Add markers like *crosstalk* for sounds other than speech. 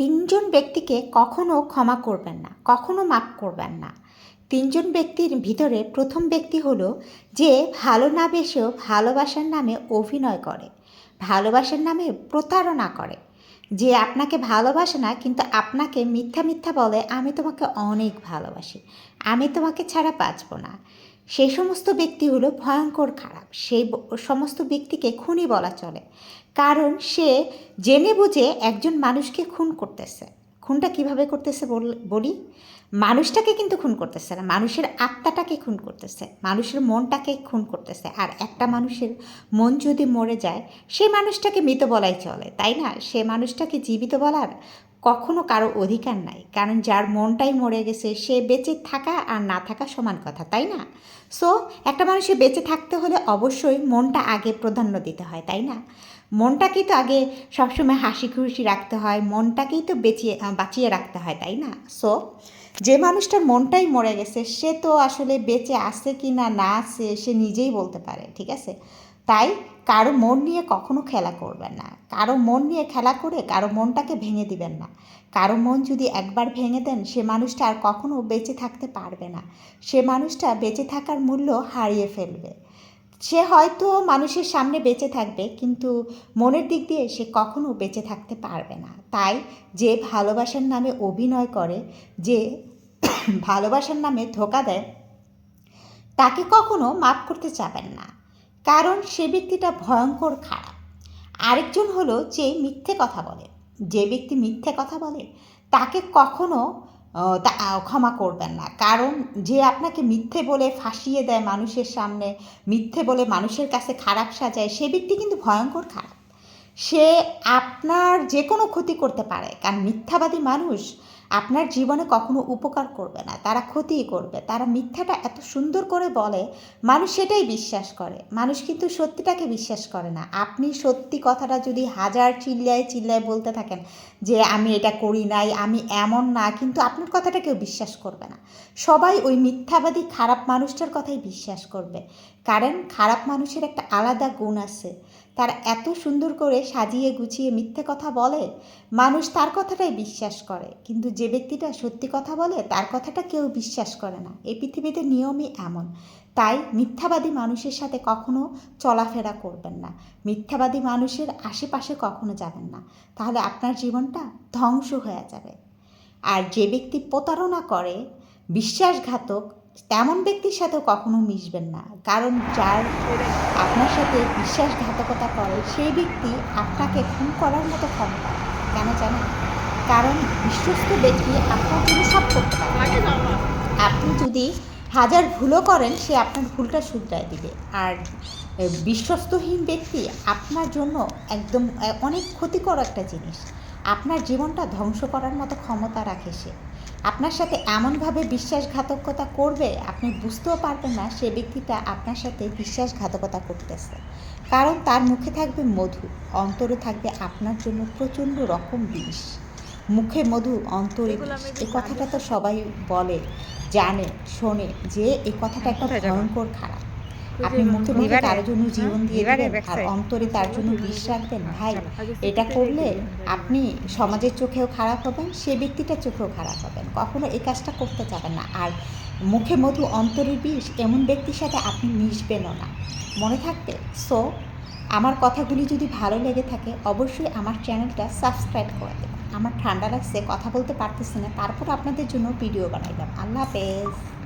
তিনজন ব্যক্তিকে কখনো ক্ষমা করবেন না, কখনো মাফ করবেন না। তিনজন ব্যক্তির ভিতরে প্রথম ব্যক্তি হলো যে ভালো না বেশেও ভালোবাসার নামে অভিনয় করে, ভালোবাসার নামে প্রতারণা করে। যে আপনাকে ভালোবাসে না, কিন্তু আপনাকে মিথ্যা মিথ্যা বলে, আমি তোমাকে অনেক ভালোবাসি, আমি তোমাকে ছাড়া বাঁচব না। সেই সমস্ত ব্যক্তি হলো ভয়ঙ্কর খারাপ। সেই সমস্ত ব্যক্তিকে খুনি বলা চলে। কারণ সে জেনে বুঝে একজন মানুষকে খুন করতেছে। খুনটা কীভাবে করতেছে বল- মানুষটাকে কিন্তু খুন করতেছে না, মানুষের আত্মাটাকে খুন করতেছে, মানুষের মনটাকে খুন করতেছে। আর একটা মানুষের মন যদি মরে যায়, সে মানুষটাকে মৃত বলাই চলে, তাই না? সে মানুষটাকে জীবিত বলার কখনো কারও অধিকার নাই, কারণ যার মনটাই মরে গেছে, সে বেঁচে থাকা আর না থাকা সমান কথা, তাই না? সো একটা মানুষের বেঁচে থাকতে হলে অবশ্যই মনটা আগে প্রাধান্য দিতে হয়, তাই না? মনটাকেই তো আগে সবসময় হাসি খুশি রাখতে হয়, মনটাকেই তো বেঁচিয়ে বাঁচিয়ে রাখতে হয়, তাই না? সো যে মানুষটার মনটাই মরে গেছে, সে তো আসলে বেঁচে আছে কি না না আছে, সে নিজেই বলতে পারে, ঠিক আছে? তাই কারও মন নিয়ে কখনো খেলা করবেন না। কারও মন নিয়ে খেলা করে কারও মনটাকে ভেঙে দিবেন না। কারও মন যদি একবার ভেঙে দেন, সে মানুষটা আর কখনো বেঁচে থাকতে পারবে না। সে মানুষটা বেঁচে থাকার মূল্য হারিয়ে ফেলবে। সে হয়তো মানুষের সামনে বেঁচে থাকবে, কিন্তু মনের দিক দিয়ে সে কখনো বেঁচে থাকতে পারবে না। তাই যে ভালোবাসার নামে অভিনয় করে, যে *coughs* ভালোবাসার নামে ধোকা দেয়, তাকে কখনো মাফ করতে চাবেন না। কারণ সে ব্যক্তিটা ভয়ঙ্কর খারাপ। আরেকজন হলো যে মিথ্যে কথা বলে। যে ব্যক্তি মিথ্যে কথা বলে, তাকে কখনো তা- ক্ষমা করবেন না। কারণ যে আপনাকে মিথ্যে বলে ফাঁসিয়ে দেয় মানুষের সামনে, মিথ্যে বলে মানুষের কাছে খারাপ সাজায়, সে ব্যক্তি কিন্তু ভয়ঙ্কর খারাপ। সে আপনার যে কোনো ক্ষতি করতে পারে। কারণ মিথ্যাবাদী মানুষ আপনার জীবনে কখনো উপকার করবে না, তারা ক্ষতিই করবে, তারা মিথ্যাটা এত সুন্দর করে বলে, মানুষ সেটাই বিশ্বাস করে। মানুষ কিন্তু সত্যিটাকে বিশ্বাস করে না। আপনি সত্যি কথাটা যদি হাজার চিল্লায় চিল্লায় বলতে থাকেন যে, আমি এটা করি নাই, আমি এমন না, কিন্তু আপনার কথাটা কেউ বিশ্বাস করবে না। সবাই ওই মিথ্যাবাদী খারাপ মানুষটার কথাই বিশ্বাস করবে। কারণ খারাপ মানুষের একটা আলাদা গুণ আছে। তারা এত সুন্দর করে সাজিয়ে গুছিয়ে মিথ্যে কথা বলে, মানুষ তার কথাটাই বিশ্বাস করে। কিন্তু যে ব্যক্তিটা সত্যি কথা বলে, তার কথাটা কেউ বিশ্বাস করে না। এই পৃথিবীতে নিয়মই এমন। তাই মিথ্যাবাদী মানুষের সাথে কখনো চলাফেরা করবেন না। মিথ্যাবাদী মানুষের আশেপাশে কখনো যাবেন না। তাহলে আপনার জীবনটা ধ্বংস হয়ে যাবে। আর যে ব্যক্তি প্রতারণা করে, বিশ্বাসঘাতক তেমন ব্যক্তির সাথেও কখনো মিশবেন না। কারণ যার আপনার সাথে বিশ্বাসঘাতকতা করে, সেই ব্যক্তি আপনাকে খুন করার মতো ক্ষমতা কেন জানেন কারণ বিশ্বস্ত ব্যক্তি আপনার জন্য সব করতে পারে। আপনি যদি হাজার ভুলও করেন, সে আপনার ভুলটা শুধরায় দিবে। আর বিশ্বস্তহীন ব্যক্তি আপনার জন্য একদম অনেক ক্ষতিকর একটা জিনিস। আপনার জীবনটা ধ্বংস করার মতো ক্ষমতা রাখে সে। আপনার সাথে এমনভাবে বিশ্বাসঘাতকতা করবে আপনি বুঝতেও পারবেন না সে ব্যক্তিটা আপনার সাথে বিশ্বাসঘাতকতা করতেছে। কারণ তার মুখে থাকবে মধু অন্তরে থাকবে আপনার জন্য প্রচণ্ড রকম বিষ। মুখে মধু অন্তরে এই কথাটা তো সবাই বলে জানে শোনে যে এই কথাটা একটা ভয়ঙ্কর খারাপ। আপনি মুখে মুখে? তার জন্য জীবন দিয়ে দিবেন আর? অন্তরে তার জন্য বিষ রাখবেন ভাই এটা করলে আপনি সমাজের চোখেও খারাপ হবেন সে ব্যক্তিটার চোখেও খারাপ হবেন। কখনো এই কাজটা করতে যাবেন না। আর মুখে মধু অন্তরের বিষ এমন ব্যক্তির সাথে আপনি মিশবেনও না। মনে থাকবে? সো আমার কথাগুলি যদি ভালো লেগে থাকে অবশ্যই আমার চ্যানেলটা সাবস্ক্রাইব করে দেবেন। আমার ঠান্ডা লাগছে কথা বলতে পারতেছি না। তারপর আপনাদের জন্য ভিডিও বানাইলাম। আল্লাহ হাফেজ।